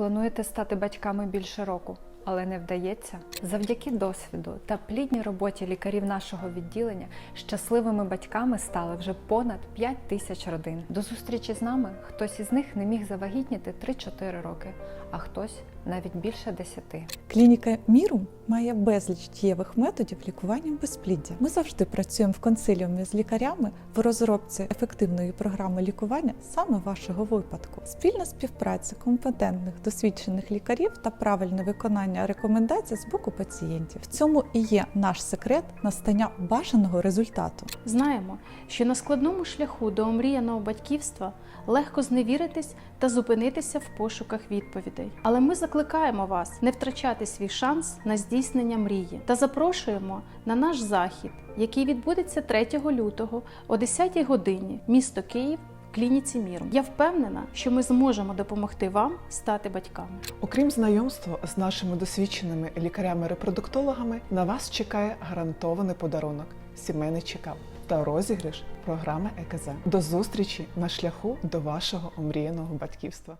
Плануєте стати батьками більше року, але не вдається? Завдяки досвіду та плідній роботі лікарів нашого відділення щасливими батьками стали вже понад 5 тисяч родин. До зустрічі з нами хтось із них не міг завагітніти 3-4 роки, а хтось навіть більше 10. Клініка Міру має безліч дієвих методів лікування безпліддя. Ми завжди працюємо в консиліумі з лікарями в розробці ефективної програми лікування саме вашого випадку. Спільна співпраця компетентних досвідчених лікарів та правильне виконання рекомендацій з боку пацієнтів. В цьому і є наш секрет настання бажаного результату. Знаємо, що на складному шляху до омріяного батьківства легко зневіритись та зупинитися в пошуках відповідей. Але ми закликаємо вас не втрачати свій шанс на здійснення мрії та запрошуємо на наш захід, який відбудеться 3 лютого о 10 годині, місто Київ. Клініці Міру. Я впевнена, що ми зможемо допомогти вам стати батьками. Окрім знайомства з нашими досвідченими лікарями-репродуктологами, на вас чекає гарантований подарунок сімейний чекап та розіграш програми ЕКЗ. До зустрічі на шляху до вашого омріяного батьківства.